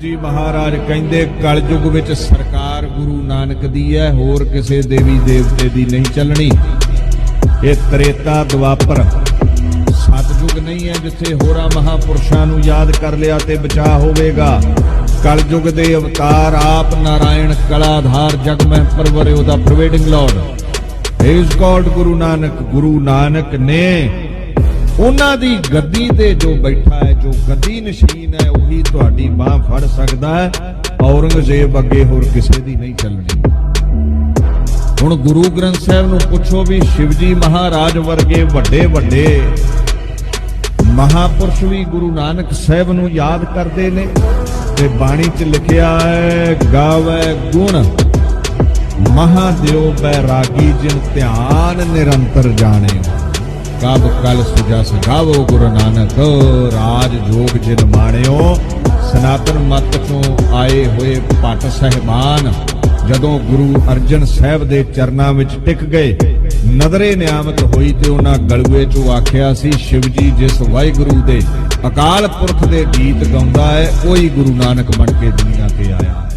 ਜੀ ਮਹਾਰਾਜ, ਕਹਿੰਦੇ ਕਲਯੁਗ ਵਿੱਚ ਸਰਕਾਰ ਗੁਰੂ ਨਾਨਕ ਦੀ ਹੈ, ਹੋਰ ਕਿਸੇ ਦੇਵੀ ਦੇਵਤੇ ਦੀ ਨਹੀਂ ਚੱਲਣੀ। ਇਹ ਤ੍ਰੇਤਾ ਦਵਾਪਰ ਸਤਜੁਗ ਨਹੀਂ ਹੈ ਜਿੱਥੇ ਹੋਰਾਂ ਮਹਾਪੁਰਸ਼ਾਂ ਨੂੰ ਯਾਦ ਕਰ ਲਿਆ ਤੇ ਬਚਾ ਹੋਵੇਗਾ। ਕਲਯੁਗ ਦੇ ਅਵਤਾਰ ਆਪ ਨਾਰਾਇਣ ਕਲਾਧਾਰ ਜਗ ਮਹਿ ਪਰਵਰਿਓ ਦਾ pervading Lord. Is called Guru Nanak Guru Nanak ਨੇ ਉਹਨਾਂ ਦੀ ਗੱਦੀ ਤੇ ਜੋ ਬੈਠਾ ਹੈ, ਜੋ ਗੱਦੀ ਨਸ਼ੀਨ ਹੈ, ਉਹੀ ਤੁਹਾਡੀ ਬਾਹ ਫੜ ਸਕਦਾ ਹੈ। ਔਰੰਗਜ਼ੇਬ ਅੱਗੇ ਹੋਰ ਕਿਸੇ ਦੀ ਨਹੀਂ ਚੱਲਣੀ। ਹੁਣ ਗੁਰੂ ਗ੍ਰੰਥ ਸਾਹਿਬ ਨੂੰ ਪੁੱਛੋ ਵੀ ਸ਼ਿਵਜੀ ਮਹਾਰਾਜ ਵਰਗੇ ਵੱਡੇ ਵੱਡੇ ਮਹਾਪੁਰਸ਼ ਵੀ ਗੁਰੂ ਨਾਨਕ ਸਾਹਿਬ ਨੂੰ ਯਾਦ ਕਰਦੇ ਨੇ ਤੇ ਬਾਣੀ 'ਚ ਲਿਖਿਆ ਹੈ, ਗਾਵੇ ਗੁਣ ਮਹਾਦੇਵ ਬੈਰਾਗੀ ਜਿਨ ਧਿਆਨ ਨਿਰੰਤਰ ਜਾਣੇ ਕਬ ਕਲ ਸੁਜਾ ਸਗਾਵੋ ਗੁਰੂ ਨਾਨਕ। ਰਾਜ ਜੋਗ ਜਿਨ ਮਾਣਿਓ, ਸਨਾਤਨ ਮਤ ਤੋਂ ਆਏ ਹੋਏ ਭੱਟ ਸਹਿਬਾਨ, ਜਦੋਂ ਗੁਰੂ ਅਰਜਨ ਸਾਹਿਬ ਦੇ ਚਰਨਾਂ ਵਿੱਚ ਟਿਕ ਗਏ, ਨਦਰੇ ਨਿਆਮਤ ਹੋਈ ਤੇ ਉਹਨਾਂ ਗਲੂਏ ਚੋਂ ਆਖਿਆ ਸੀ, ਸ਼ਿਵ ਜੀ, ਜਿਸ ਵਾਹਿਗੁਰੂ ਦੇ ਅਕਾਲ ਪੁਰਖ ਦੇ ਗੀਤ ਗਾਉਂਦਾ ਹੈ, ਉਹੀ ਗੁਰੂ ਨਾਨਕ ਬਣ ਕੇ ਦੁਨੀਆ ਤੇ ਆਇਆ।